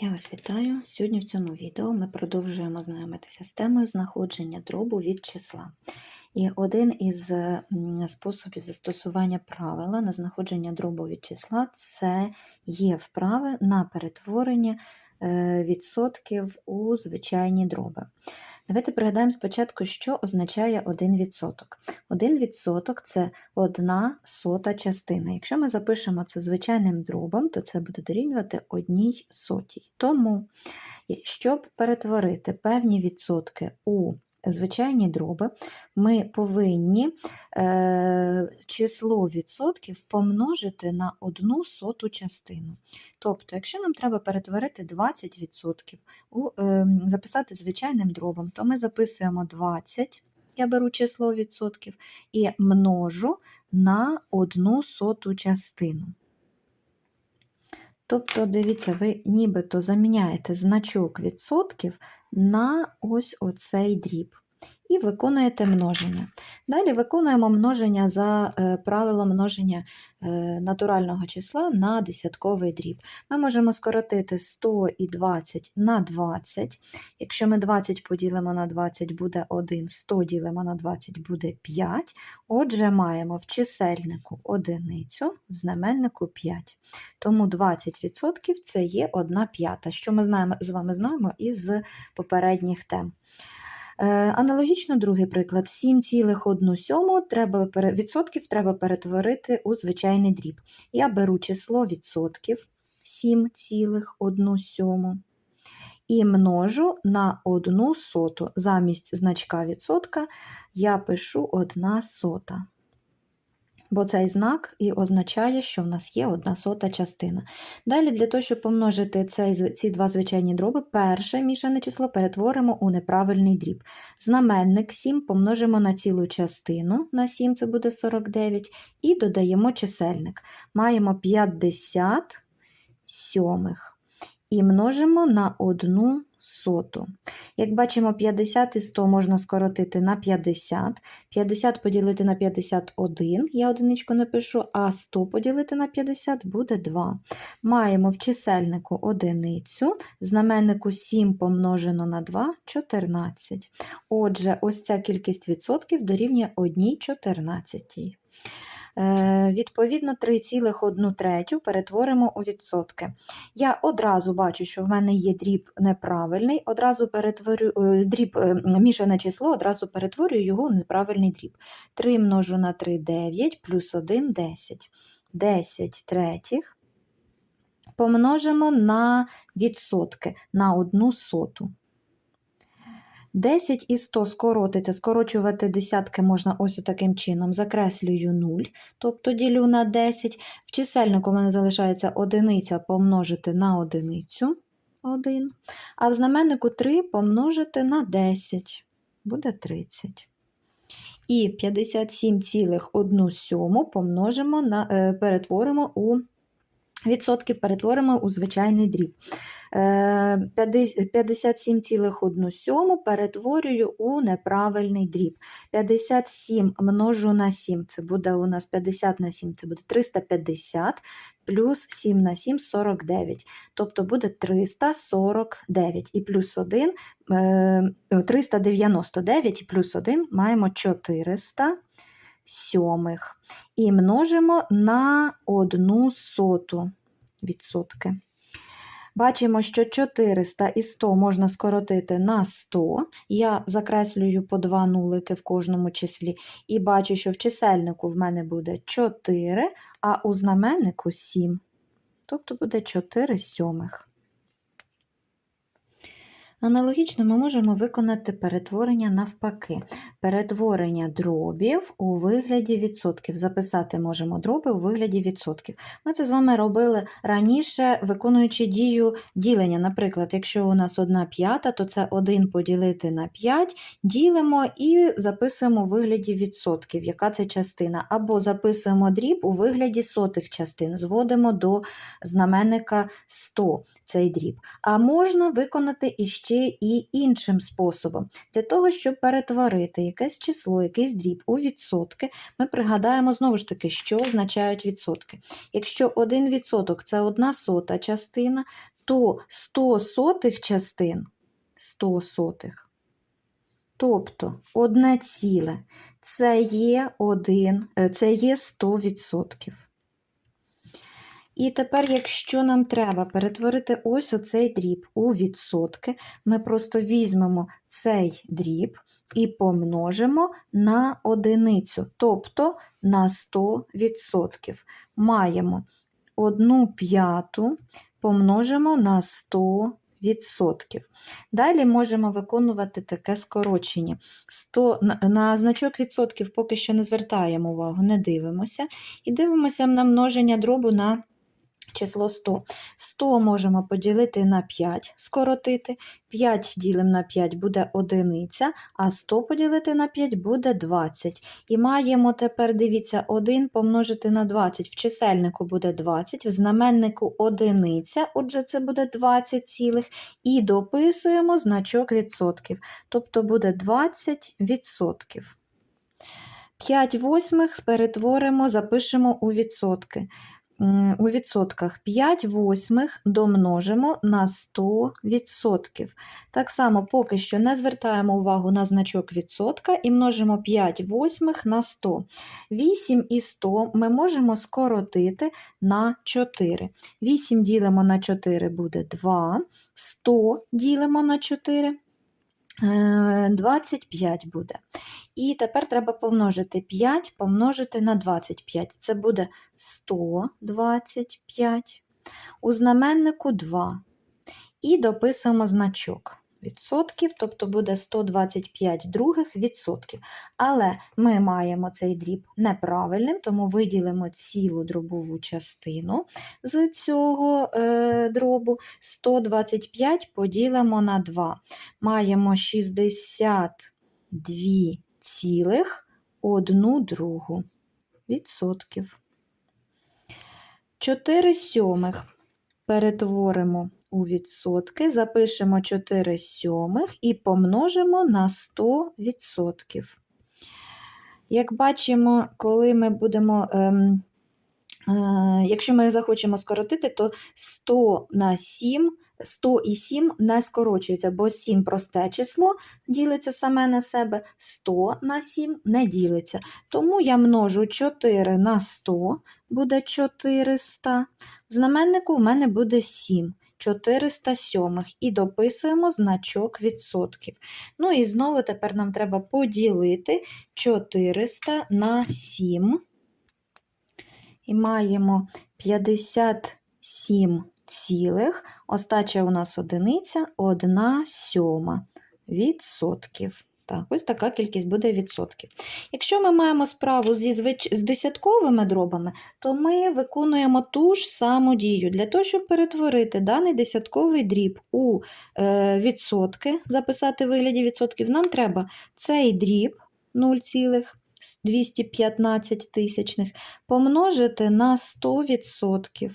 Я вас вітаю. Сьогодні в цьому відео ми продовжуємо знайомитися з темою знаходження дробу від числа. І один із способів застосування правила на знаходження дробу від числа це є вправи на перетворення е, відсотків у звичайні дроби. Давайте пригадаємо спочатку, що означає 1%. 1% це одна сота частина. Якщо ми запишемо це звичайним дробом, то це буде дорівнювати одній сотій. Тому, щоб перетворити певні відсотки у звичайні дроби, ми повинні е, число відсотків помножити на одну соту частину. Тобто, якщо нам треба перетворити 20%, у, е, записати звичайним дробом, то ми записуємо 20, я беру число відсотків, і множу на одну соту частину. Тобто, дивіться, ви нібито заміняєте значок відсотків на ось оцей дріб. І виконуєте множення. Далі виконуємо множення за е, правилом множення е, натурального числа на десятковий дріб. Ми можемо скоротити 100 і 20 на 20. Якщо ми 20 поділимо на 20, буде 1, 100 ділимо на 20 буде 5. Отже, маємо в чисельнику одиницю, в знаменнику 5. Тому 20% це є 1 п'ята, що ми знаємо, з вами знаємо із попередніх тем. Е, Аналогічно другий приклад: 7,1 треба, відсотків треба перетворити у звичайний дріб. Я беру число відсотків 7,1 і множу на 1 соту. Замість значка відсотка я пишу 1 сота бо цей знак і означає, що в нас є одна сота частина. Далі, для того, щоб помножити цей, ці два звичайні дроби, перше мішане число перетворимо у неправильний дріб. Знаменник 7 помножимо на цілу частину, на 7 це буде 49, і додаємо чисельник. Маємо 50 сьомих і множимо на одну соту. Як бачимо, 50 і 100 можна скоротити на 50. 50 поділити на 51, я одиничку напишу, а 100 поділити на 50 буде 2. Маємо в чисельнику одиницю, знаменнику 7 помножено на 2 14. Отже, ось ця кількість відсотків дорівнює 1 14. Е, відповідно, 3,1 третю перетворимо у відсотки. Я одразу бачу, що в мене є дріб неправильний, одразу перетворю е, дріб, е, мішане число, одразу перетворюю його у неправильний дріб. 3 множу на 3 9 плюс 1 10. 10 третіх помножимо на відсотки на одну соту. 10 і 100 скоротиться, скорочувати десятки можна ось таким чином. Закреслюю 0, тобто ділю на 10. В чисельнику в мене залишається одиниця помножити на одиницю 1, а в знаменнику 3 помножити на 10, буде 30. І 57,1 помножимо на, е, перетворимо у відсотків перетворимо у звичайний дріб. 57,1 перетворюю у неправильний дріб. 57 множу на 7, це буде у нас 50 на 7, це буде 350, плюс 7 на 7 49. Тобто буде 349 і плюс 1 399 і плюс 1 маємо 400 сьомих. І множимо на одну соту відсотки. Бачимо, що 400 і 100 можна скоротити на 100. Я закреслюю по два нулики в кожному числі. І бачу, що в чисельнику в мене буде 4, а у знаменнику 7. Тобто буде 4 сьомих. Аналогічно ми можемо виконати перетворення навпаки. Перетворення дробів у вигляді відсотків. Записати можемо дроби у вигляді відсотків. Ми це з вами робили раніше, виконуючи дію ділення. Наприклад, якщо у нас 1 п'ята, то це 1 поділити на 5, ділимо і записуємо у вигляді відсотків, яка це частина. Або записуємо дріб у вигляді сотих частин, зводимо до знаменника 100 цей дріб. А можна виконати іще ще і іншим способом. Для того, щоб перетворити якесь число, якийсь дріб у відсотки, ми пригадаємо знову ж таки, що означають відсотки. Якщо 1% це одна сота частина, то 100 сотих частин 100 сотих. Тобто одне ціле це є, один, е, це є 100%. І тепер, якщо нам треба перетворити ось оцей дріб у відсотки, ми просто візьмемо цей дріб і помножимо на одиницю, тобто на 100%. Маємо 1 п'яту помножимо на 100%. Далі можемо виконувати таке скорочення. 100, на, на значок відсотків поки що не звертаємо увагу, не дивимося. І дивимося на множення дробу на число 100. 100 можемо поділити на 5, скоротити. 5 ділимо на 5 буде одиниця, а 100 поділити на 5 буде 20. І маємо тепер, дивіться, 1 помножити на 20. В чисельнику буде 20, в знаменнику одиниця, отже, це буде 20 цілих. І дописуємо значок відсотків, тобто буде 20 відсотків. 5 восьмих перетворимо, запишемо у відсотки. У відсотках 5 восьмих домножимо на 100%. Так само поки що не звертаємо увагу на значок відсотка і множимо 5 восьмих на 100. 8 і 100 ми можемо скоротити на 4. 8 ділимо на 4 буде 2, 100 ділимо на 4 е, 25 буде. І тепер треба помножити 5, помножити на 25. Це буде 125. У знаменнику 2. І дописуємо значок тобто буде 125 других відсотків. Але ми маємо цей дріб неправильним, тому виділимо цілу дробову частину з цього е, дробу. 125 поділимо на 2. Маємо 62 цілих одну другу відсотків. 4 сьомих перетворимо у відсотки, запишемо 4 сьомих і помножимо на 100 відсотків. Як бачимо, коли ми будемо, ем, е, якщо ми захочемо скоротити, то 100 на 7 100 і 7 не скорочується, бо 7 просте число ділиться саме на себе, 100 на 7 не ділиться. Тому я множу 4 на 100, буде 400. В знаменнику в мене буде 7. 407 і дописуємо значок відсотків. Ну і знову тепер нам треба поділити 400 на 7. І маємо 57 цілих, остача у нас одиниця, 1 сьома відсотків. Так, ось така кількість буде відсотків. Якщо ми маємо справу зі звич... з десятковими дробами, то ми виконуємо ту ж саму дію. Для того, щоб перетворити даний десятковий дріб у е, відсотки, записати в вигляді відсотків, нам треба цей дріб 0,215 тисячних помножити на 100%.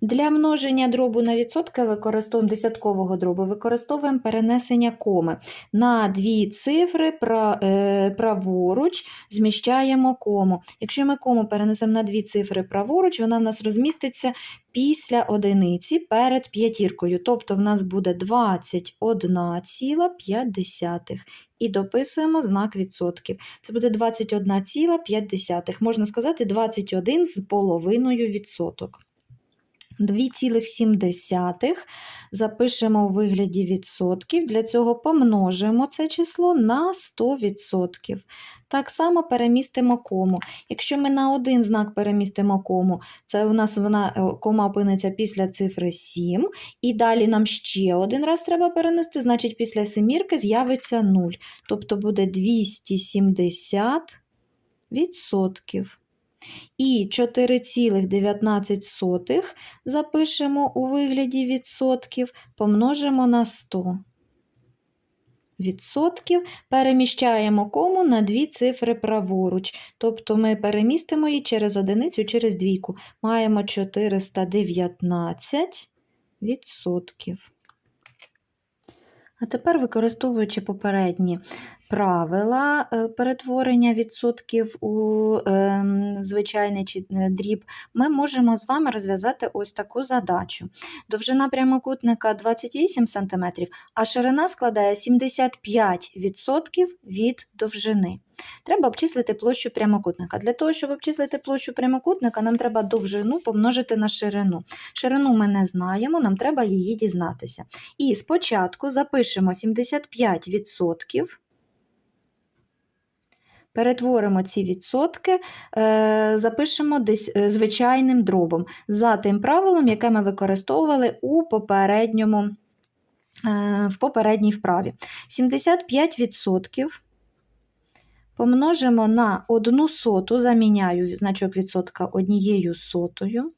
Для множення дробу на відсотки використовуємо десяткового дробу, використовуємо перенесення коми. На дві цифри е, праворуч зміщаємо кому. Якщо ми кому перенесемо на дві цифри праворуч, вона в нас розміститься після одиниці перед п'ятіркою. Тобто в нас буде 21,5. І дописуємо знак відсотків. Це буде 21,5. Можна сказати, 21 з відсоток. 2,7 запишемо у вигляді відсотків. Для цього помножимо це число на 100%. Так само перемістимо кому. Якщо ми на один знак перемістимо кому, це у нас вона е, кома опиниться після цифри 7. І далі нам ще один раз треба перенести, значить після семірки з'явиться 0. Тобто буде 270 відсотків. І 4,19 запишемо у вигляді відсотків, помножимо на 100. Відсотків переміщаємо кому на дві цифри праворуч. Тобто ми перемістимо її через одиницю, через двійку. Маємо 419 відсотків. А тепер, використовуючи попередні правила е, перетворення відсотків у е, звичайний чи е, дріб, ми можемо з вами розв'язати ось таку задачу. Довжина прямокутника 28 см, а ширина складає 75% від довжини. Треба обчислити площу прямокутника. Для того, щоб обчислити площу прямокутника, нам треба довжину помножити на ширину. Ширину ми не знаємо, нам треба її дізнатися. І спочатку запишемо 75%. Перетворимо ці відсотки, е, запишемо десь е, звичайним дробом за тим правилом, яке ми використовували у попередньому, е, в попередній вправі. 75% помножимо на одну соту, заміняю значок відсотка однією сотою.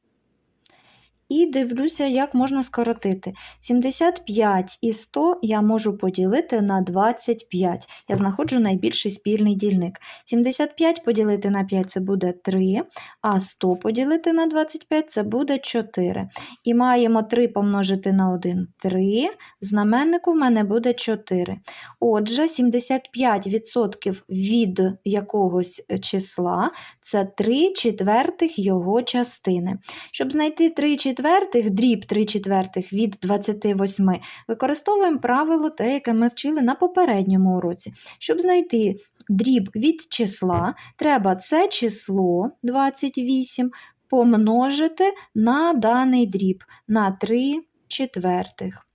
І дивлюся, як можна скоротити. 75 і 100 я можу поділити на 25. Я знаходжу найбільший спільний дільник. 75 поділити на 5 це буде 3, а 100 поділити на 25 це буде 4. І маємо 3 помножити на 1 3. В знаменнику в мене буде 4. Отже, 75% від якогось числа це 3 четвертих його частини. Щоб знайти 3 четвертих, дріб 3 четвертих від 28, використовуємо правило те, яке ми вчили на попередньому уроці. Щоб знайти дріб від числа, треба це число 28 помножити на даний дріб на 3 четвертих.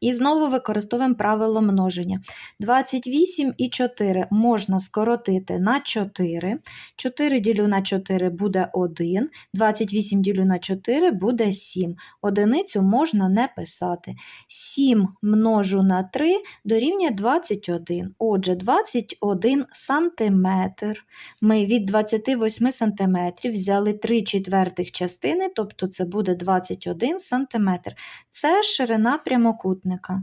І знову використовуємо правило множення. 28 і 4 можна скоротити на 4. 4 ділю на 4 буде 1, 28 ділю на 4 буде 7. Одиницю можна не писати. 7 множу на 3 дорівнює 21. Отже, 21 сантиметр. Ми від 28 сантиметрів взяли 3 четвертих частини, тобто це буде 21 сантиметр. Це ширина прямокутника.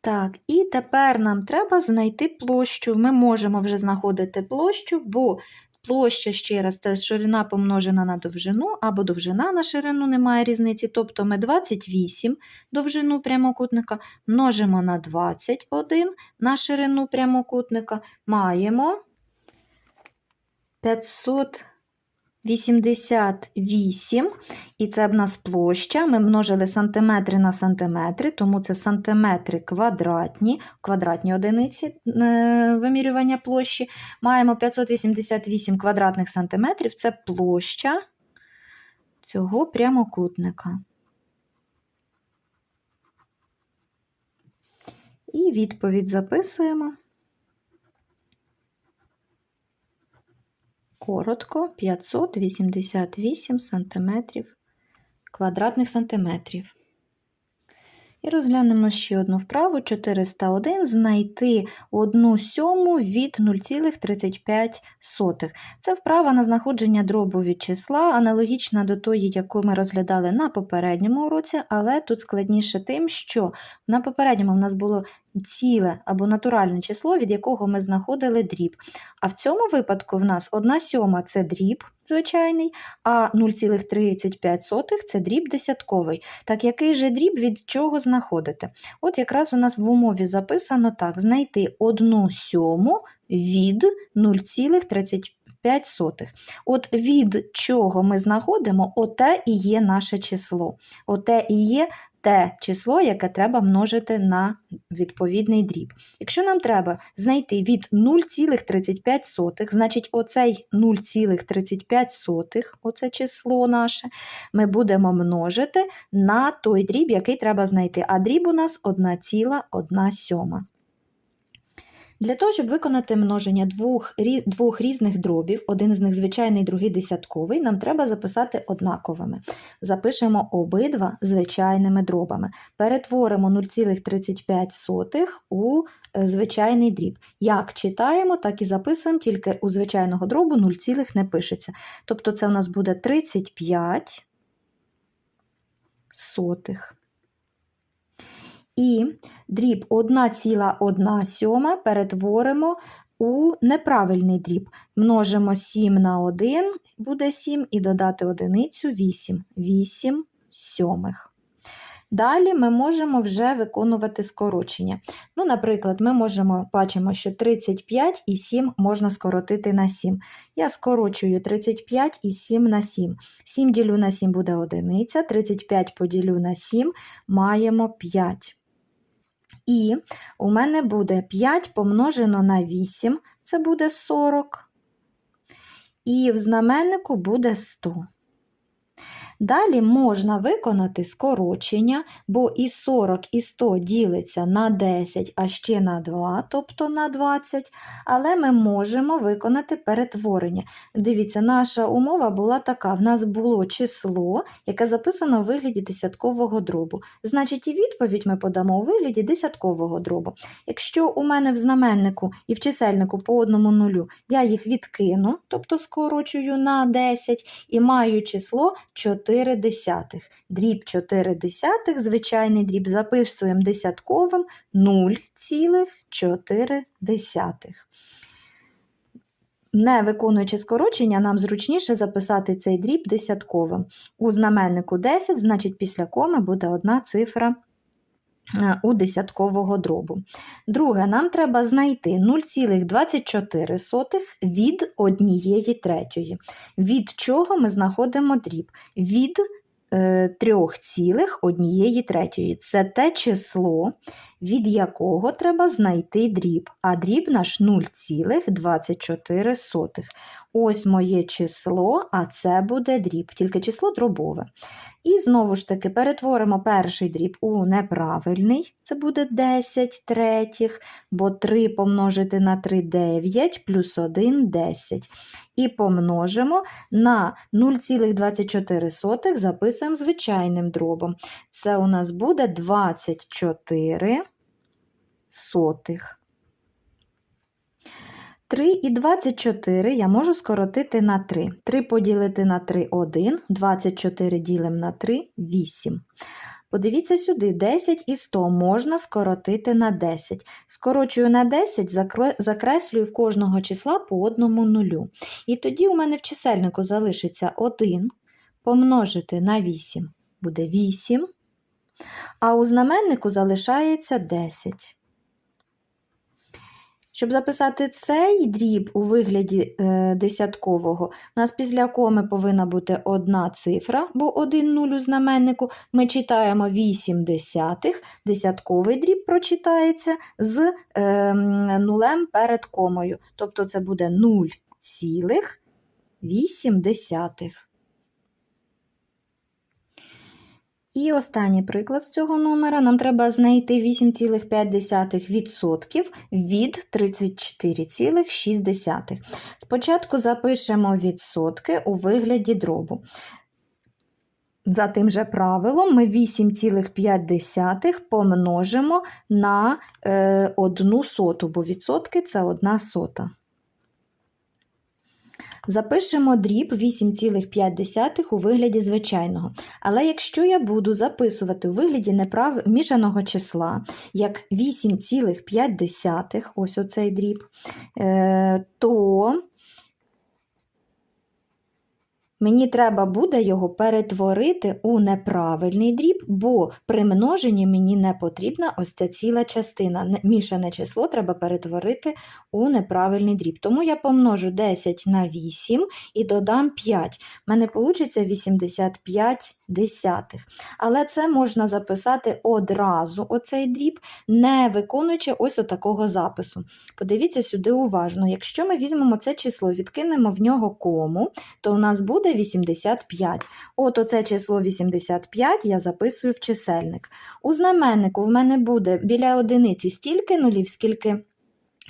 Так, і тепер нам треба знайти площу. Ми можемо вже знаходити площу, бо площа, ще раз, це ширина помножена на довжину, або довжина на ширину немає різниці. Тобто ми 28 довжину прямокутника множимо на 21 на ширину прямокутника, маємо 588, і це в нас площа. Ми множили сантиметри на сантиметри, тому це сантиметри квадратні, квадратні одиниці е, вимірювання площі. Маємо 588 квадратних сантиметрів, це площа цього прямокутника. І відповідь записуємо. Коротко 588 сантиметрів, квадратних сантиметрів. І розглянемо ще одну вправу 401 знайти 1 сьому від 0,35. Це вправа на знаходження дробу від числа, аналогічна до тої, яку ми розглядали на попередньому уроці, але тут складніше тим, що на попередньому в нас було ціле або натуральне число, від якого ми знаходили дріб. А в цьому випадку в нас 1 сьома це дріб звичайний, а 0,35 це дріб десятковий. Так який же дріб від чого знаходити? От якраз у нас в умові записано так: знайти 1 сьому від 0,35. От від чого ми знаходимо, оте і є наше число. Оте і є те число, яке треба множити на відповідний дріб. Якщо нам треба знайти від 0,35, значить оцей 0,35, оце число наше, ми будемо множити на той дріб, який треба знайти. А дріб у нас 1,1 сьома. Для того, щоб виконати множення двох, двох різних дробів, один з них звичайний, другий десятковий, нам треба записати однаковими. Запишемо обидва звичайними дробами. Перетворимо 0,35 у е, звичайний дріб. Як читаємо, так і записуємо, тільки у звичайного дробу 0, не пишеться. Тобто це у нас буде 35 сотих. І дріб 1,1 сьома перетворимо у неправильний дріб. Множимо 7 на 1, буде 7, і додати одиницю 8. 8 сьомих. Далі ми можемо вже виконувати скорочення. Ну, Наприклад, ми можемо, бачимо, що 35 і 7 можна скоротити на 7. Я скорочую 35 і 7 на 7. 7 ділю на 7 буде одиниця, 35 поділю на 7, маємо 5. І у мене буде 5 помножено на 8, це буде 40. І в знаменнику буде 100. Далі можна виконати скорочення, бо і 40 і 100 ділиться на 10, а ще на 2, тобто на 20, але ми можемо виконати перетворення. Дивіться, наша умова була така: в нас було число, яке записано у вигляді десяткового дробу. Значить, і відповідь ми подамо у вигляді десяткового дробу. Якщо у мене в знаменнику і в чисельнику по одному нулю я їх відкину, тобто скорочую на 10 і маю число 4 десятих. Дріб 4 десятих, звичайний дріб записуємо десятковим 0,4. Не виконуючи скорочення, нам зручніше записати цей дріб десятковим. У знаменнику 10, значить після коми буде одна цифра у десяткового дробу. Друге, нам треба знайти 0,24 від однієї третьої. Від чого ми знаходимо дріб? Від е, 3,1 третьої. Це те число, від якого треба знайти дріб. А дріб наш 0,24. Ось моє число, а це буде дріб, тільки число дробове. І знову ж таки перетворимо перший дріб у неправильний, це буде 10 третіх, бо 3 помножити на 3 – 9, плюс 1 – 10. І помножимо на 0,24, записуємо звичайним дробом. Це у нас буде 24 сотих. 3 і 24 я можу скоротити на 3. 3 поділити на 3 – 1, 24 ділимо на 3 – 8. Подивіться сюди, 10 і 100 можна скоротити на 10. Скорочую на 10, закреслюю в кожного числа по одному нулю. І тоді у мене в чисельнику залишиться 1 помножити на 8 буде 8, а у знаменнику залишається 10. Щоб записати цей дріб у вигляді е, десяткового, у нас після коми повинна бути одна цифра, бо один нуль у знаменнику. Ми читаємо 8 десятих, десятковий дріб прочитається з е, нулем перед комою. Тобто це буде 0,8 десятих. І останній приклад з цього номера нам треба знайти 8,5% від 34,6. Спочатку запишемо відсотки у вигляді дробу. За тим же правилом ми 8,5 помножимо на 1 е, соту, бо відсотки це 1 сота. Запишемо дріб 8,5 у вигляді звичайного. Але якщо я буду записувати у вигляді неправ... мішаного числа, як 8,5, ось оцей дріб, е, то Мені треба буде його перетворити у неправильний дріб, бо при множенні мені не потрібна ось ця ціла частина. Мішане число треба перетворити у неправильний дріб. Тому я помножу 10 на 8 і додам 5. У мене вийде 85 десятих. Але це можна записати одразу, оцей дріб, не виконуючи ось отакого запису. Подивіться сюди уважно. Якщо ми візьмемо це число, відкинемо в нього кому, то у нас буде 85. От оце число 85 я записую в чисельник. У знаменнику в мене буде біля одиниці стільки нулів, скільки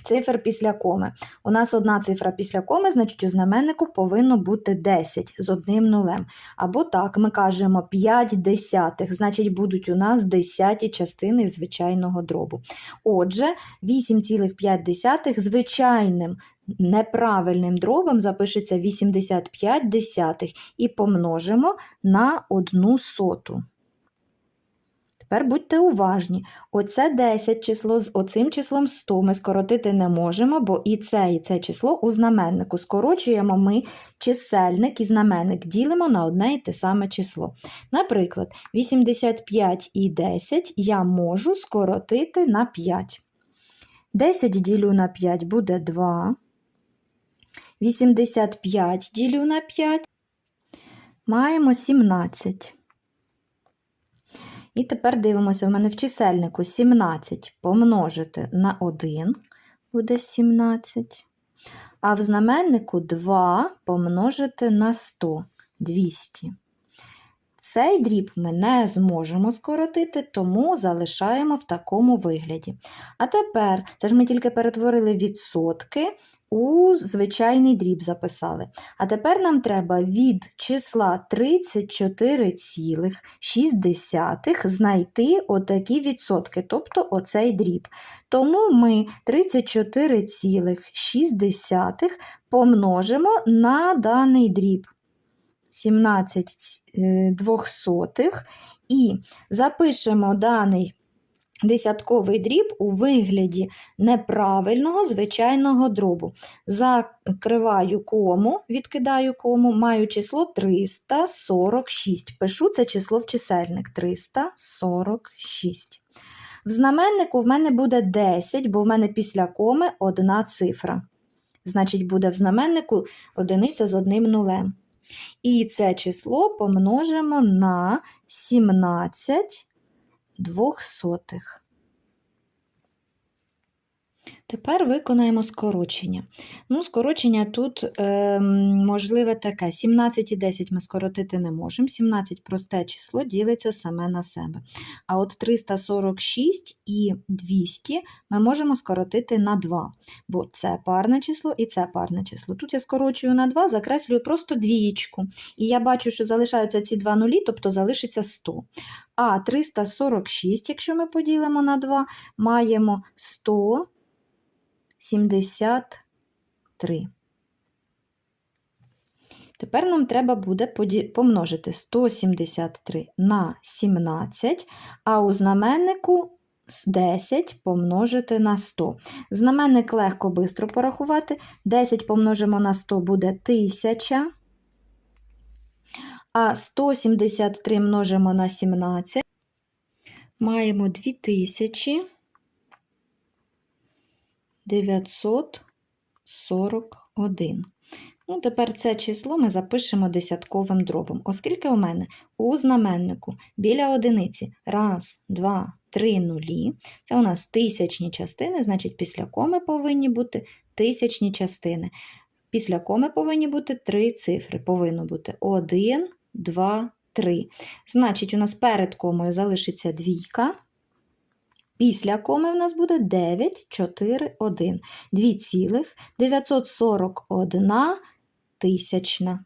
цифр після коми. У нас одна цифра після коми, значить у знаменнику повинно бути 10 з одним нулем. Або так, ми кажемо 5 десятих, значить будуть у нас десяті частини звичайного дробу. Отже, 8,5 звичайним неправильним дробом запишеться 85 десятих і помножимо на одну соту. Тепер будьте уважні. Оце 10 число з оцим числом 100 ми скоротити не можемо, бо і це, і це число у знаменнику. Скорочуємо ми чисельник і знаменник, ділимо на одне і те саме число. Наприклад, 85 і 10 я можу скоротити на 5. 10 ділю на 5 буде 2. 85 ділю на 5. Маємо 17. І тепер дивимося, в мене в чисельнику 17 помножити на 1 буде 17. А в знаменнику 2 помножити на 100 200. Цей дріб ми не зможемо скоротити, тому залишаємо в такому вигляді. А тепер, це ж ми тільки перетворили відсотки у звичайний дріб записали. А тепер нам треба від числа 34,6 знайти отакі відсотки, тобто оцей дріб. Тому ми 34,6 помножимо на даний дріб. 17 двохсотих і запишемо даний десятковий дріб у вигляді неправильного звичайного дробу. Закриваю кому, відкидаю кому, маю число 346. Пишу це число в чисельник 346. В знаменнику в мене буде 10, бо в мене після коми одна цифра. Значить, буде в знаменнику одиниця з одним нулем. І це число помножимо на 17 двохсотих. Тепер виконаємо скорочення. Ну, Скорочення тут е, можливе таке: 17 і 10 ми скоротити не можемо. 17 просте число ділиться саме на себе. А от 346 і 200 ми можемо скоротити на 2, бо це парне число і це парне число. Тут я скорочую на 2, закреслюю просто двієчку. І я бачу, що залишаються ці два нулі, тобто залишиться 100. А 346, якщо ми поділимо на 2, маємо 100. 73. Тепер нам треба буде помножити 173 на 17, а у знаменнику 10 помножити на 100. Знаменник легко бистро порахувати. 10 помножимо на 100 буде 1000, а 173 множимо на 17, маємо 2000. 941. Ну, Тепер це число ми запишемо десятковим дробом, оскільки у мене у знаменнику біля одиниці раз, два, три нулі. Це у нас тисячні частини, значить, після коми повинні бути тисячні частини. Після коми повинні бути три цифри. Повинно бути 1, 2, 3. Значить, у нас перед комою залишиться двійка. Після коми в нас буде 9, 4, 1. 2,941 тисячна.